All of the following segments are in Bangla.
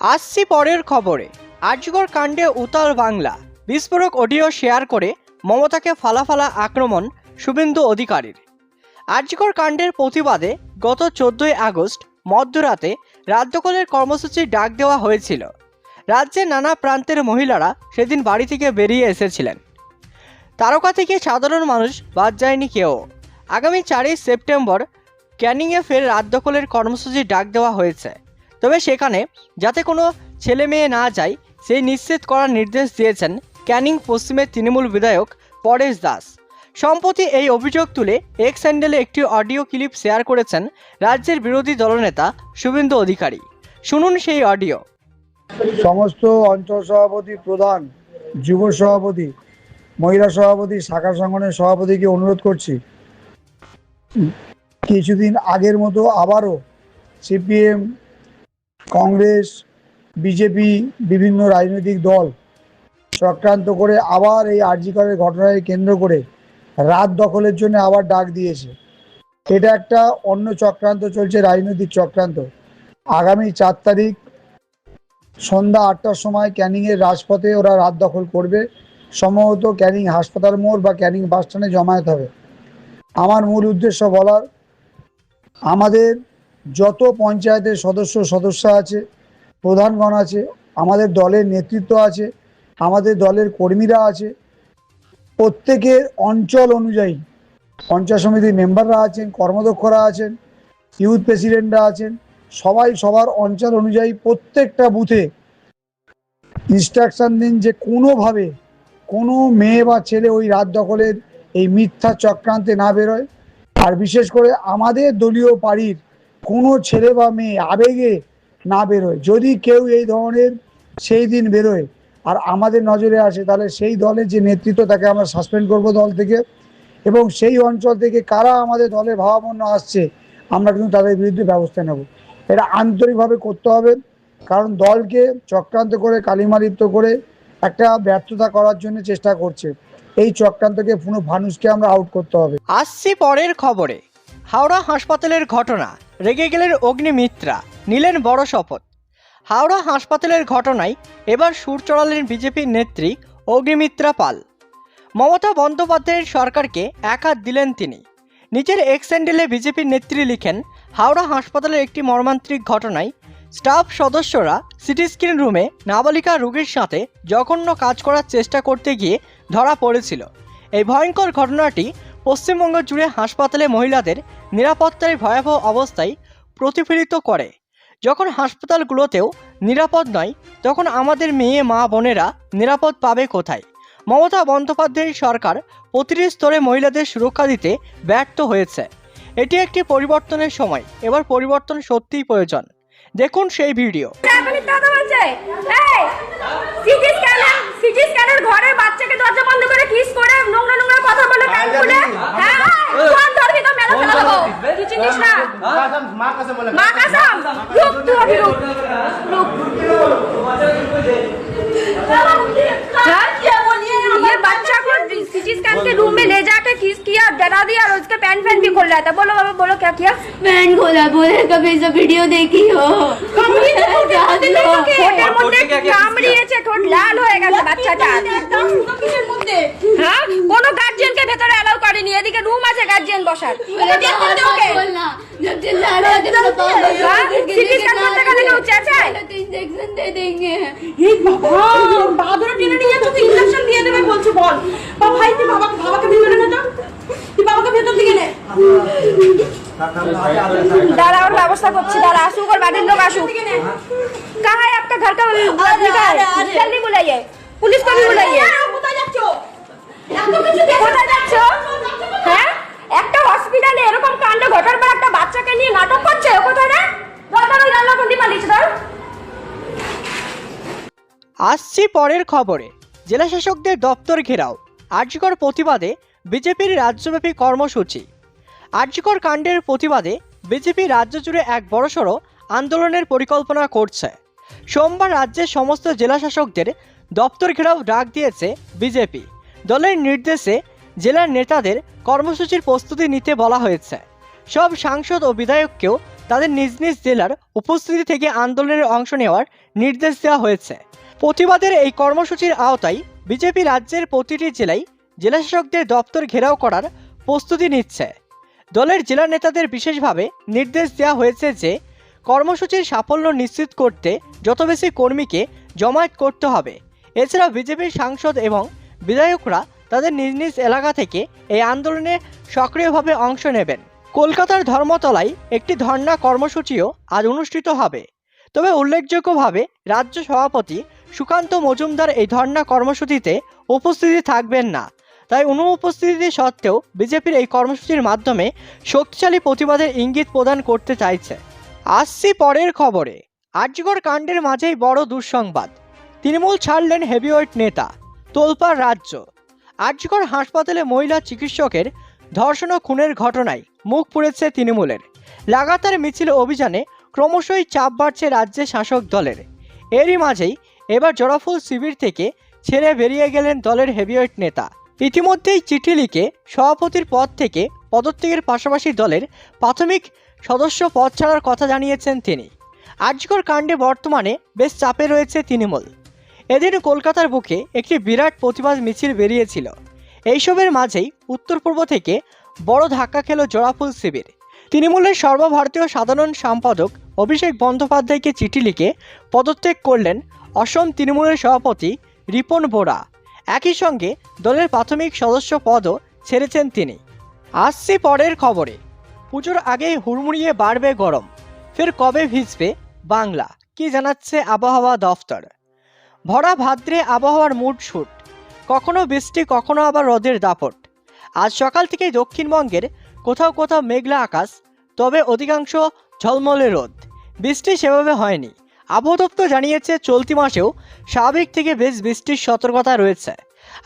আসছি পরের খবরে। আর্যগর কাণ্ডে উতাল বাংলা। বিস্ফোরক অডিও শেয়ার করে মমতাকে ফালাফালা আক্রমণ শুভেন্দু অধিকারীর। আর্যগর কাণ্ডের প্রতিবাদে গত চোদ্দই আগস্ট মধ্যরাতে রাজ্যকলের কর্মসূচির ডাক দেওয়া হয়েছিল। রাজ্যের নানা প্রান্তের মহিলারা সেদিন বাড়ি থেকে বেরিয়ে এসেছিলেন। তারকা থেকে সাধারণ মানুষ বাদ যায়নি কেউ। আগামী চারই সেপ্টেম্বর ক্যানিংয়ে ফের রাত দখলের কর্মসূচির ডাক দেওয়া হয়েছে। তবে সেখানে যাতে কোনো ছেলে মেয়ে না যায়, সেই নিশ্চিত করার নির্দেশ দিয়েছেন ক্যানিং পশ্চিমের তৃণমূল বিধায়ক পরেশ দাস। সম্প্রতি এই অভিযোগ তুলে এক্স স্যান্ডেলে একটি অডিও ক্লিপ শেয়ার করেছেন রাজ্যের বিরোধী দলনেতা শুভেন্দু অধিকারী। শুনুন সেই অডিও। সমস্ত অঞ্চল সভাপতি প্রধান, যুব সভাপতি, মহিলা সভাপতি, শাখা সংগঠনের সভাপতিকে অনুরোধ করছি। কিছুদিন আগের মতো আবারও সিপিএম কংগ্রেস, বিজেপি, বিভিন্ন রাজনৈতিক দল চক্রান্ত করে আবার এই আর্জিকরের ঘটনাকে কেন্দ্র করে রাত দখলের জন্য আবার ডাক দিয়েছে। এটা একটা অন্য চক্রান্ত চলছে, রাজনৈতিক চক্রান্ত। আগামী চার তারিখ সন্ধ্যা আটটার সময় ক্যানিংয়ের রাজপথে ওরা রাত দখল করবে। সম্ভবত ক্যানিং হাসপাতাল মোড় বা ক্যানিং বাসস্ট্যান্ডে জমায়েত হবে। আমার মূল উদ্দেশ্য বলার, আমাদের যত পঞ্চায়েতের সদস্য সদস্য আছে, প্রধানগণ আছে, আমাদের দলের নেতৃত্ব আছে, আমাদের দলের কর্মীরা আছে, প্রত্যেকের অঞ্চল অনুযায়ী পঞ্চায়েত সমিতির মেম্বাররা আছেন, কর্মদক্ষরা আছেন, ইউথ প্রেসিডেন্টরা আছেন, সবাই সবার অঞ্চল অনুযায়ী প্রত্যেকটা বুথে ইনস্ট্রাকশন দিন যে কোনোভাবে কোনো মেয়ে বা ছেলে ওই রাত দখলের এই মিথ্যা চক্রান্তে না বেরোয়। আর বিশেষ করে আমাদের দলীয় পার্টির কোনো ছেলে বা মেয়ে আবেগে না বেরোয়। যদি কেউ এই ধরনের সেই দিন বেরোয় আর আমাদের নজরে আসে, তাহলে সেই দলের যে নেতৃত্ব, তাকে আমরা সাসপেন্ড করব দল থেকে। এবং সেই অঞ্চল থেকে কারা আমাদের দলের ভাবাপন্ন আসছে, আমরা কিন্তু তাদের বিরুদ্ধে ব্যবস্থা নেব। এটা আন্তরিকভাবে করতে হবে, কারণ দলকে চক্রান্ত করে, কালিমালিপ্ত করে একটা ব্যর্থতা করার জন্য চেষ্টা করছে। এই চক্রান্তকে পুরো মানুষকে আমরা আউট করতে হবে। আসছি পরের খবরে। হাওড়া হাসপাতালের ঘটনা। রেগে গেলেন অগ্নিমিত্রা, নিলেন বড় শপথ। হাওড়া হাসপাতালের ঘটনায় এবার সুর চড়ালেন বিজেপির নেত্রী অগ্নিমিত্রা পাল। মমতা বন্দ্যোপাধ্যায়ের সরকারকে এক হাত দিলেন তিনি। নিজের এক্স হ্যান্ডেলে বিজেপির নেত্রী লিখেন, হাওড়া হাসপাতালের একটি মর্মান্তিক ঘটনায় স্টাফ সদস্যরা সিটি স্ক্রিন রুমে নাবালিকা রোগীর সাথে জঘন্য কাজ করার চেষ্টা করতে গিয়ে ধরা পড়েছিল। এই ভয়ঙ্কর ঘটনাটি পশ্চিমবঙ্গ জুড়ে হাসপাতালে মহিলাদের নিরাপত্তার ভয়াবহ অবস্থায় প্রতিফলিত করে। যখন হাসপাতালগুলোতেও নিরাপদ নয়, তখন আমাদের মেয়ে, মা, বোনেরা নিরাপদ পাবে কোথায়? মমতা বন্দ্যোপাধ্যায়ের সরকার প্রতিটি স্তরে মহিলাদের সুরক্ষা দিতে ব্যর্থ হয়েছে। এটি একটি পরিবর্তনের সময়। এবার পরিবর্তন সত্যিই প্রয়োজন। দেখুন সেই ভিডিও এখন মিথ্যা কথা বলছে এই সিটি স্ক্যানার সিটি স্ক্যানার ঘরে বাচ্চাকে দরজা বন্ধ করে কিস করে নোংরা নোংরা কথা বলে কান খুলে হ্যাঁ কোন ধরবি তো মেলা ফেলা দেবো তুই চিনিস না माँ कसम बोला মা কাসাম রুক তুই অভি রুক রুক हाँ? ये बच्चा को सिटी स्कैन के रूम में ले जाके किस किया डरा दिया और उसके पैन फैन भी खोल रहा था बोलो बाबा बोलो क्या किया पैन खोला बोले कभी सब वीडियो देखी हो कभी तो मुंडे तो मुंडे কাম দিয়েছে ঠোঁট লাল হয়ে গেছে বাচ্চাটা হ্যাঁ কোনো গার্জিয়ানকে ভেতরে এলাও করেনি এদিকে রুম আছে গার্জিয়ান বসার ইঞ্জেকশন দিয়ে দেবে বলছে বল দাঁড়া ওর ব্যবস্থা করছি দাঁড়া আসুক ওর বাড়ির লোক আসুক। হ্যাঁ? একটা হসপিটালে এরকম কাণ্ড পর একটা বাচ্চাকে নিয়ে নাটক করছে? আসছি পরের খবরে। জেলা শাসকদের দপ্তর ঘেরাও। আর্যকর প্রতিবাদে বিজেপির রাজ্যব্যাপী কর্মসূচি। আর্যকর কাণ্ডের প্রতিবাদে বিজেপি রাজ্য জুড়ে এক বড়সড় আন্দোলনের পরিকল্পনা করছে। সোমবার রাজ্যের সমস্ত জেলা শাসকদের দপ্তর ঘেরাও ডাক দিয়েছে বিজেপি। দলের নির্দেশে জেলার নেতাদের কর্মসূচির প্রস্তুতি নিতে বলা হয়েছে। সব সাংসদ ও বিধায়ককেও তাদের নিজ নিজ জেলার উপস্থিতি থেকে আন্দোলনের অংশ নেওয়ার নির্দেশ দেওয়া হয়েছে। প্রতিবাদের এই কর্মসূচির আওতায় বিজেপি রাজ্যের প্রতিটি জেলায় জেলাশাসকদের দপ্তর ঘেরাও করার প্রস্তুতি নিচ্ছে। দলের জেলা নেতাদের বিশেষভাবে নির্দেশ দেওয়া হয়েছে যে, কর্মসূচির সাফল্য নিশ্চিত করতে যত বেশি কর্মীকে জমায়েত করতে হবে। এছাড়া বিজেপির সাংসদ এবং বিধায়করা তাদের নিজ নিজ এলাকা থেকে এই আন্দোলনে সক্রিয়ভাবে অংশ নেবেন। কলকাতার ধর্মতলায় একটি ধর্ণা কর্মসূচিও আজ অনুষ্ঠিত হবে। তবে উল্লেখযোগ্যভাবে রাজ্য সভাপতি সুকান্ত মজুমদার এই ধর্ণা কর্মসূচিতে উপস্থিতি থাকবেন না। তাই অনুপস্থিতি সত্ত্বেও বিজেপির এই কর্মসূচির মাধ্যমে শক্তিশালী প্রতিবাদের ইঙ্গিত প্রদান করতে চাইছে। আসছি পরের খবরে। আর্যগড় কাণ্ডের মাঝেই বড় দুঃসংবাদ। তৃণমূল ছাড়লেন হেভিওয়েট নেতা, তোলপাড় রাজ্য। আর্যগড় হাসপাতালে মহিলা চিকিৎসকের ধর্ষণ ও খুনের ঘটনায় মুখ পুড়েছে তৃণমূলের। লাগাতার মিছিল অভিযানে ক্রমশই চাপ বাড়ছে রাজ্যে শাসক দলের। এরই মাঝেই এবার জোড়াফুল শিবির থেকে ছেড়ে বেরিয়ে গেলেন দলের হেভিওয়েট নেতা। ইতিমধ্যেই চিঠি লিখে সভাপতির পদ থেকে পদত্যাগের পাশাপাশি দলের প্রাথমিক সদস্য পদ ছাড়ার কথা জানিয়েছেন তিনি। আর্যকর কাণ্ডে বর্তমানে বেশ চাপে রয়েছে তৃণমূল। এদিন কলকাতার বুকে একটি বিরাট প্রতিবাদ মিছিল বেরিয়েছিল। এইসবের মাঝেই উত্তর পূর্ব থেকে বড় ধাক্কা খেল জোড়াফুল শিবির। তৃণমূলের সর্বভারতীয় সাধারণ সম্পাদক অভিষেক বন্দ্যোপাধ্যায়কে চিঠি লিখে পদত্যাগ করলেন অসম তৃণমূলের সভাপতি রিপন বোরা একই সঙ্গে দলের প্রাথমিক সদস্য পদও ছেড়েছেন তিনি। আসছি পরের খবরে। পুজোর আগেই হুড়মুড়িয়ে বাড়বে গরম। ফের কবে ভিজবে বাংলা? কি জানাচ্ছে আবহাওয়া দফতর? ভরা ভাদ্রে আবহাওয়ার মুড শুট। কখনো বৃষ্টি, কখনো আবার রোদের দাপট। আজ সকাল থেকে দক্ষিণবঙ্গের কোথাও কোথাও মেঘলা আকাশ, তবে অধিকাংশ ঝলমলে রোদ। বৃষ্টি সেভাবে হয়নি। আবহাওয়া দপ্তর জানিয়েছে, চলতি মাসেও স্বাভাবিক থেকে বেশ বৃষ্টির সতর্কতা রয়েছে।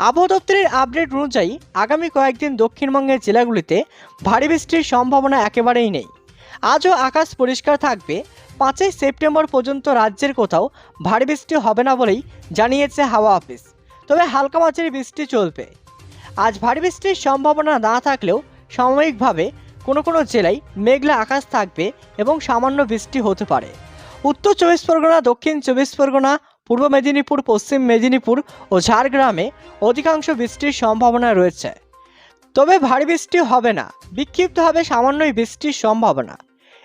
আবহাওয়া দপ্তরের আপডেট অনুযায়ী আগামী কয়েকদিন দক্ষিণবঙ্গের জেলাগুলিতে ভারী বৃষ্টির সম্ভাবনা একেবারেই নেই। আজও আকাশ পরিষ্কার থাকবে। পাঁচই সেপ্টেম্বর পর্যন্ত রাজ্যের কোথাও ভারী বৃষ্টি হবে না বলেই জানিয়েছে হাওয়া অফিস। তবে হালকা মাঝারি বৃষ্টি চলবে। আজ ভারী বৃষ্টির সম্ভাবনা না থাকলেও সাময়িকভাবে কোনো কোনো জেলায় মেঘলা আকাশ থাকবে এবং সামান্য বৃষ্টি হতে পারে। উত্তর চব্বিশ পরগনা, দক্ষিণ চব্বিশ পরগনা, পূর্ব মেদিনীপুর, পশ্চিম মেদিনীপুর ও ঝাড়গ্রামে অধিকাংশ বৃষ্টির সম্ভাবনা রয়েছে। তবে ভারী বৃষ্টি হবে না, বিক্ষিপ্তভাবে সামান্যই বৃষ্টির সম্ভাবনা।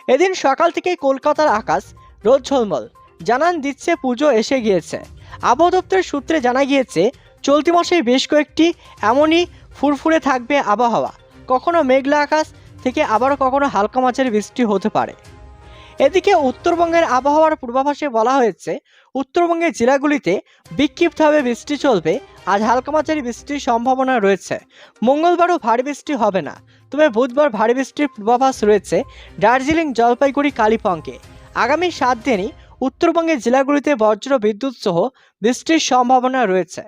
এদিন সকাল থেকেই কলকাতার আকাশ রোদ ঝলমল, জানান দিচ্ছে পুজো এসে গিয়েছে। আবহাওয়া দপ্তরের সূত্রে জানা গিয়েছে, চলতি মাসে বেশ কয়েকটি এমনই ফুরফুরে থাকবে আবহাওয়া। কখনো মেঘলা আকাশ থেকে আবারও কখনো হালকা মাছের বৃষ্টি হতে পারে। এদিকে উত্তরবঙ্গের আবহাওয়ার পূর্বাভাসে বলা হয়েছে, উত্তরবঙ্গের জেলাগুলিতে বিক্ষিপ্তভাবে বৃষ্টি চলবে, আজ হালকা মাঝারি বৃষ্টির সম্ভাবনা রয়েছে। মঙ্গলবারও ভারী বৃষ্টি হবে না, তবে বুধবার ভারী বৃষ্টির পূর্বাভাস রয়েছে দার্জিলিং, জলপাইগুড়ি, কালিম্পংয়ে। আগামী সাত দিনই উত্তরবঙ্গের জেলাগুলিতে বজ্র বিদ্যুৎ সহ বৃষ্টির সম্ভাবনা রয়েছে।